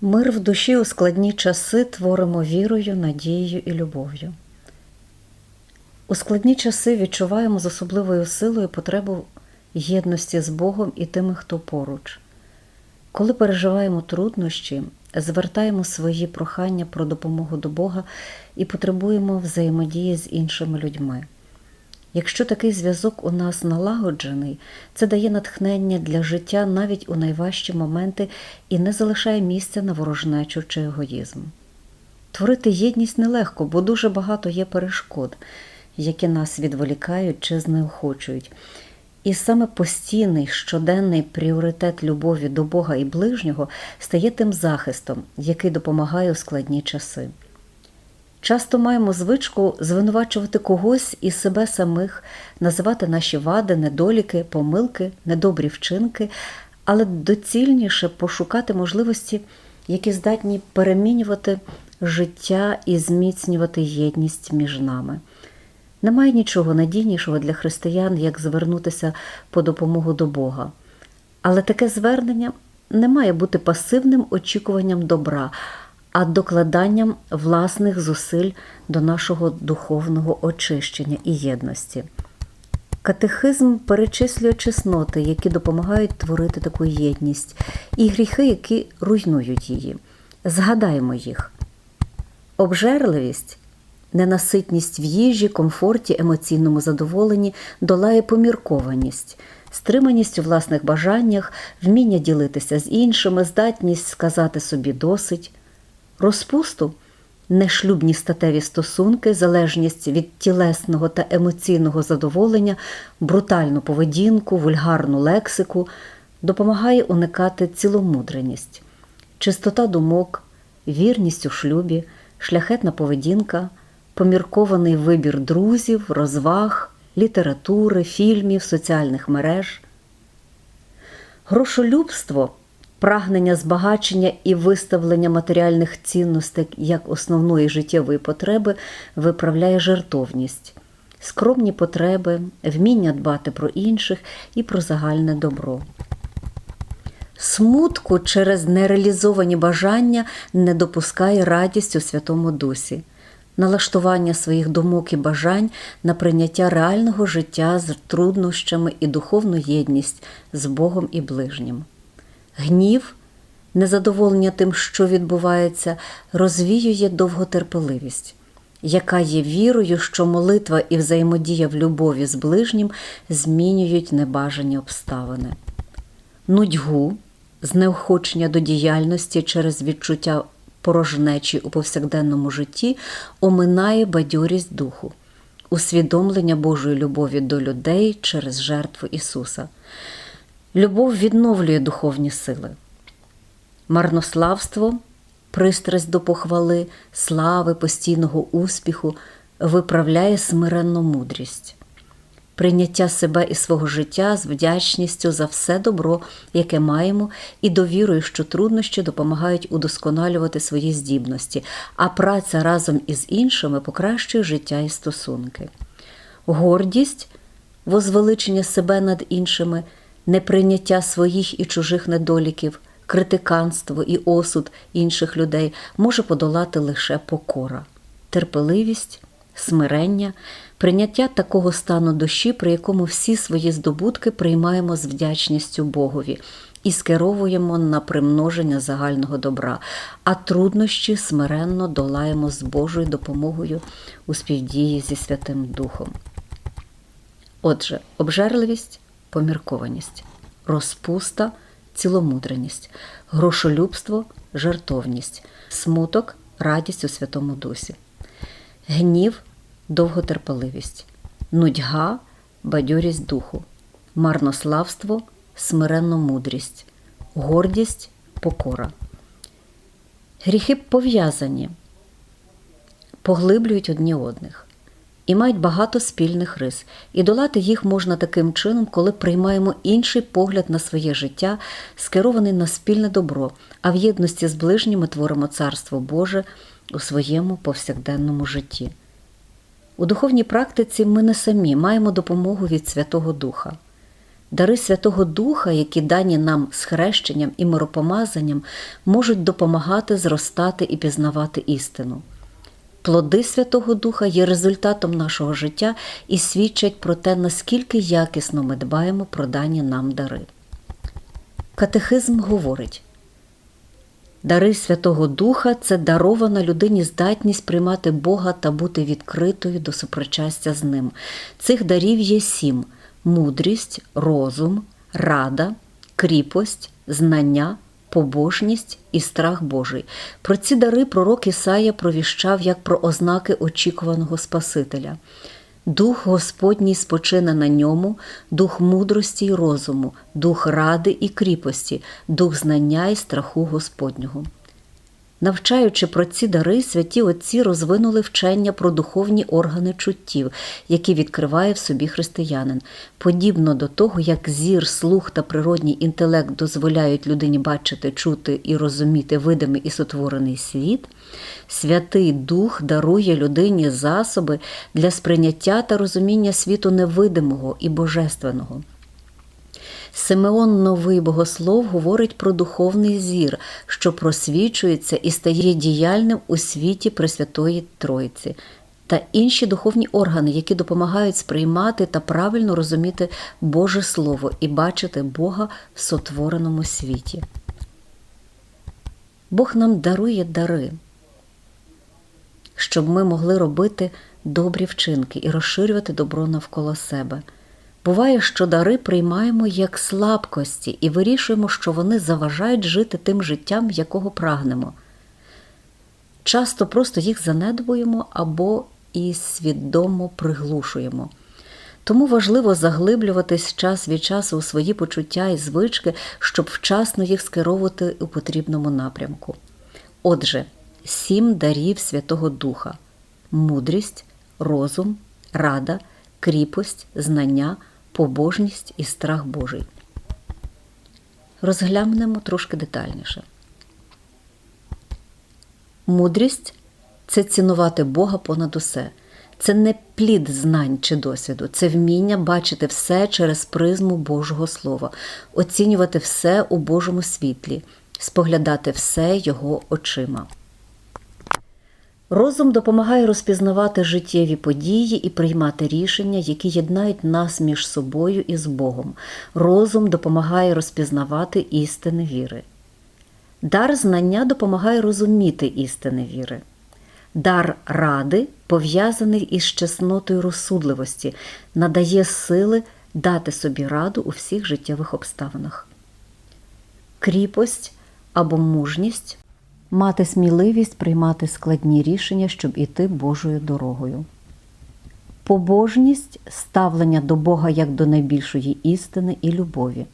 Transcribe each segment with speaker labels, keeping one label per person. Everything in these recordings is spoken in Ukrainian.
Speaker 1: Мир в душі у складні часи творимо вірою, надією і любов'ю. У складні часи відчуваємо з особливою силою потребу єдності з Богом і тими, хто поруч. Коли переживаємо труднощі, звертаємо свої прохання про допомогу до Бога і потребуємо взаємодії з іншими людьми. Якщо такий зв'язок у нас налагоджений, це дає натхнення для життя навіть у найважчі моменти і не залишає місця на ворожнечу чи егоїзм. Творити єдність нелегко, бо дуже багато є перешкод, які нас відволікають чи знеохочують. І саме постійний щоденний пріоритет любові до Бога і ближнього стає тим захистом, який допомагає у складні часи. Часто маємо звичку звинувачувати когось і себе самих, називати наші вади, недоліки, помилки, недобрі вчинки, але доцільніше пошукати можливості, які здатні перемінювати життя і зміцнювати єдність між нами. Немає нічого надійнішого для християн, як звернутися по допомогу до Бога. Але таке звернення не має бути пасивним очікуванням добра, а докладанням власних зусиль до нашого духовного очищення і єдності. Катехизм перечислює чесноти, які допомагають творити таку єдність, і гріхи, які руйнують її. Згадаємо їх. Обжерливість, ненаситність в їжі, комфорті, емоційному задоволенні долає поміркованість, стриманість у власних бажаннях, вміння ділитися з іншими, здатність сказати собі досить, розпусту, нешлюбні статеві стосунки, залежність від тілесного та емоційного задоволення, брутальну поведінку, вульгарну лексику, допомагає уникати ціломудреність, чистота думок, вірність у шлюбі, шляхетна поведінка, поміркований вибір друзів, розваг, літератури, фільмів, соціальних мереж. Грошолюбство прагнення збагачення і виставлення матеріальних цінностей як основної життєвої потреби виправляє жертовність, скромні потреби, вміння дбати про інших і про загальне добро. Смутку через нереалізовані бажання не допускає радість у Святому Дусі, налаштування своїх думок і бажань на прийняття реального життя з труднощами і духовну єдність з Богом і ближнім. Гнів, незадоволення тим, що відбувається, розвіює довготерпеливість, яка є вірою, що молитва і взаємодія в любові з ближнім змінюють небажані обставини. Нудьгу, знеохочення до діяльності через відчуття порожнечі у повсякденному житті оминає бадьорість духу, усвідомлення Божої любові до людей через жертву Ісуса. Любов відновлює духовні сили. Марнославство, пристрасть до похвали, слави, постійного успіху виправляє смиренну мудрість, прийняття себе і свого життя з вдячністю за все добро, яке маємо, і довірою, що труднощі допомагають удосконалювати свої здібності, а праця разом із іншими покращує життя і стосунки. Гордість, возвеличення себе над іншими неприйняття своїх і чужих недоліків, критиканство і осуд інших людей може подолати лише покора, терпеливість, смирення, прийняття такого стану душі, при якому всі свої здобутки приймаємо з вдячністю Богові і скеровуємо на примноження загального добра, а труднощі смиренно долаємо з Божою допомогою у співдії зі Святим Духом. Отже, обжерливість поміркованість, розпуста, ціломудреність, грошолюбство, жартовність, смуток, радість у Святому Дусі, гнів, довготерпеливість, нудьга, бадьорість духу, марнославство, смиренну мудрість, гордість, покора. Гріхи пов'язані, поглиблюють одні одних і мають багато спільних рис. І долати їх можна таким чином, коли приймаємо інший погляд на своє життя, скерований на спільне добро, а в єдності з ближніми творимо Царство Боже у своєму повсякденному житті. У духовній практиці ми не самі маємо допомогу від Святого Духа. Дари Святого Духа, які дані нам з хрещенням і миропомазанням, можуть допомагати зростати і пізнавати істину. Плоди Святого Духа є результатом нашого життя і свідчать про те, наскільки якісно ми дбаємо про дані нам дари. Катехизм говорить: Дари Святого Духа це дарована людині здатність приймати Бога та бути відкритою до супричастя з Ним. Цих дарів є сім: мудрість, розум, рада, кріпость, знання, побожність і страх Божий. Про ці дари пророк Ісая провіщав як про ознаки очікуваного Спасителя. Дух Господній спочине на ньому, дух мудрості й розуму, дух ради і кріпості, дух знання і страху Господнього. Навчаючи про ці дари, святі отці розвинули вчення про духовні органи чуттів, які відкриває в собі християнин. Подібно до того, як зір, слух та природній інтелект дозволяють людині бачити, чути і розуміти видимий і сотворений світ, Святий Дух дарує людині засоби для сприйняття та розуміння світу невидимого і божественного. Симеон Новий Богослов говорить про духовний зір, що просвічується і стає діяльним у світі Пресвятої Тройці, та інші духовні органи, які допомагають сприймати та правильно розуміти Боже Слово і бачити Бога в сотвореному світі. Бог нам дарує дари, щоб ми могли робити добрі вчинки і розширювати добро навколо себе. Буває, що дари приймаємо як слабкості і вирішуємо, що вони заважають жити тим життям, якого прагнемо. Часто просто їх занедбуємо або і свідомо приглушуємо. Тому важливо заглиблюватись час від часу у свої почуття і звички, щоб вчасно їх скеровувати у потрібному напрямку. Отже, сім дарів Святого Духа: мудрість, розум, рада, кріпость, знання, побожність і страх Божий. Розглянемо трошки детальніше. Мудрість це цінувати Бога понад усе. Це не плід знань чи досвіду, це вміння бачити все через призму Божого Слова, оцінювати все у Божому світлі, споглядати все Його очима. Розум допомагає розпізнавати життєві події і приймати рішення, які єднають нас між собою і з Богом. Розум допомагає розпізнавати істини віри. Дар знання допомагає розуміти істини віри. Дар ради, пов'язаний із чеснотою розсудливості, надає сили дати собі раду у всіх життєвих обставинах. Кріпость або мужність мати сміливість приймати складні рішення, щоб іти Божою дорогою. Побожність ставлення до Бога як до найбільшої істини і любові,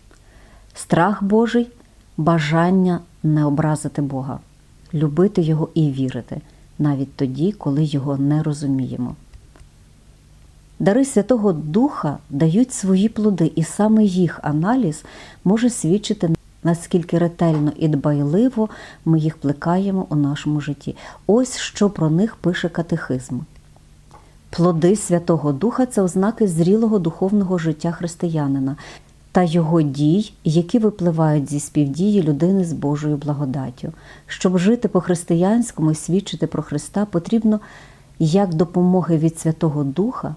Speaker 1: страх Божий бажання не образити Бога, любити Його і вірити, навіть тоді, коли його не розуміємо. Дари Святого Духа дають свої плоди, і саме їх аналіз може свідчити наскільки ретельно і дбайливо ми їх плекаємо у нашому житті. Ось що про них пише катехизм. Плоди Святого Духа це ознаки зрілого духовного життя християнина та його дій, які випливають зі співдії людини з Божою благодаттю. Щоб жити по-християнському і свідчити про Христа, потрібно як допомоги від Святого Духа,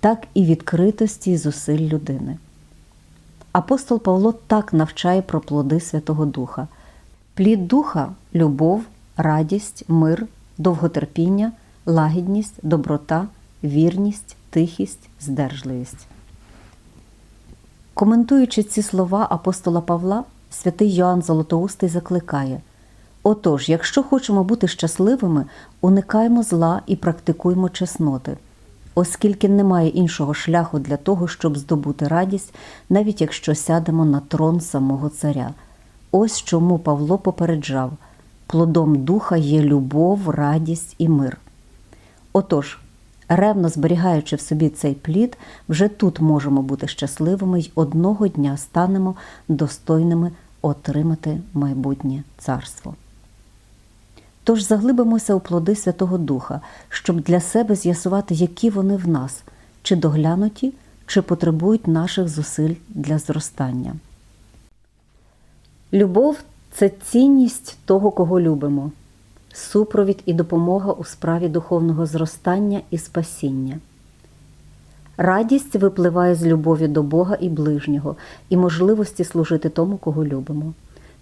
Speaker 1: так і відкритості і зусиль людини. Апостол Павло так навчає про плоди Святого Духа: плід духа любов, радість, мир, довготерпіння, лагідність, доброта, вірність, тихість, здержливість. Коментуючи ці слова апостола Павла, святий Йоанн Золотоустий закликає: Отож, якщо хочемо бути щасливими, уникаємо зла і практикуємо чесноти оскільки немає іншого шляху для того, щоб здобути радість, навіть якщо сядемо на трон самого царя. Ось чому Павло попереджав плодом духа є любов, радість і мир. Отож, ревно зберігаючи в собі цей плід, вже тут можемо бути щасливими й одного дня станемо достойними отримати майбутнє царство. Тож заглибимося у плоди Святого Духа, щоб для себе з'ясувати, які вони в нас, чи доглянуті, чи потребують наших зусиль для зростання. Любов це цінність того, кого любимо, супровід і допомога у справі духовного зростання і спасіння. Радість випливає з любові до Бога і ближнього і можливості служити тому, кого любимо.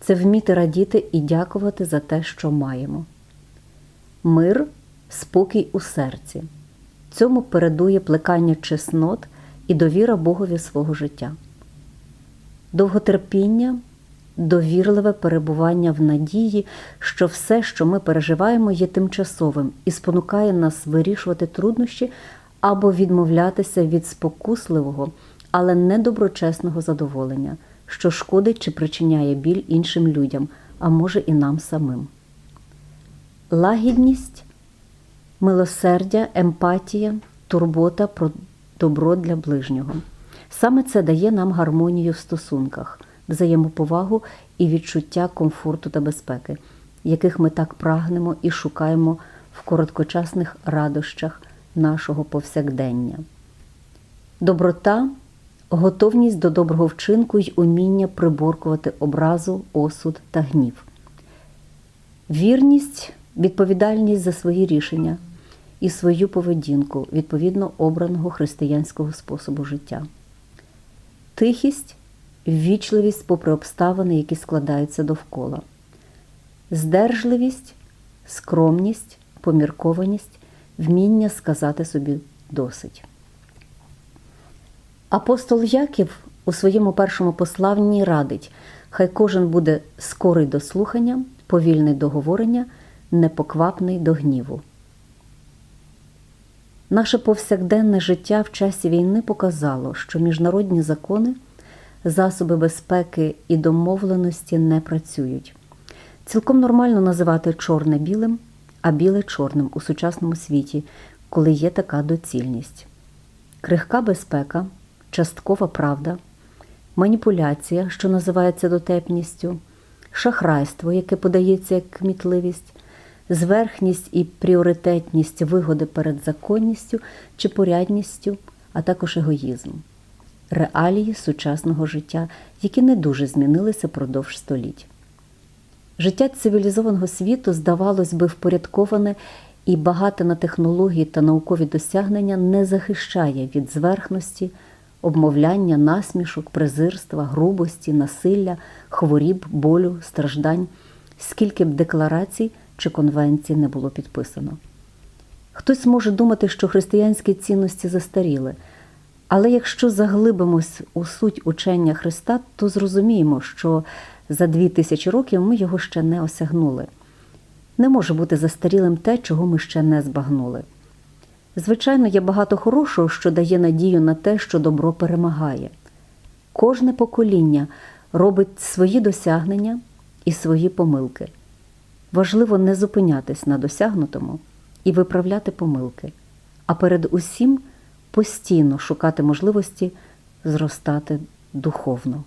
Speaker 1: Це вміти радіти і дякувати за те, що маємо. Мир спокій у серці. Цьому передує плекання чеснот і довіра Богові свого життя. Довготерпіння, довірливе перебування в надії, що все, що ми переживаємо, є тимчасовим і спонукає нас вирішувати труднощі або відмовлятися від спокусливого, але недоброчесного задоволення, що шкодить чи причиняє біль іншим людям, а може і нам самим. Лагідність, милосердя, емпатія, турбота про добро для ближнього. Саме це дає нам гармонію в стосунках, взаємоповагу і відчуття комфорту та безпеки, яких ми так прагнемо і шукаємо в короткочасних радощах нашого повсякдення. Доброта, готовність до доброго вчинку й уміння приборкувати образу, осуд та гнів. Вірність, відповідальність за свої рішення і свою поведінку відповідно обраного християнського способу життя. Тихість, ввічливість попри обставини, які складаються довкола. Здержливість, скромність, поміркованість, вміння сказати собі досить. Апостол Яків у своєму першому посланні радить, хай кожен буде скорий до слухання, повільний до говорення, непоквапний до гніву. Наше повсякденне життя в часі війни показало, що міжнародні закони, засоби безпеки і домовленості не працюють. Цілком нормально називати чорне білим, а біле чорним у сучасному світі, коли є така доцільність. Крихка безпека, часткова правда, маніпуляція, що називається дотепністю, шахрайство, яке подається як кмітливість, зверхність і пріоритетність вигоди перед законністю чи порядністю, а також егоїзм, реалії сучасного життя, які не дуже змінилися продовж століть. Життя цивілізованого світу, здавалось би, впорядковане і багате на технології та наукові досягнення не захищає від зверхності, обмовляння, насмішок, презирства, грубості, насилля, хворіб, болю, страждань, скільки б декларацій чи конвенцій не було підписано. Хтось може думати, що християнські цінності застаріли, але якщо заглибимось у суть учення Христа, то зрозуміємо, що за дві тисячі років ми його ще не осягнули. Не може бути застарілим те, чого ми ще не збагнули. Звичайно, є багато хорошого, що дає надію на те, що добро перемагає. Кожне покоління робить свої досягнення і свої помилки. Важливо не зупинятись на досягнутому і виправляти помилки, а перед усім постійно шукати можливості зростати духовно.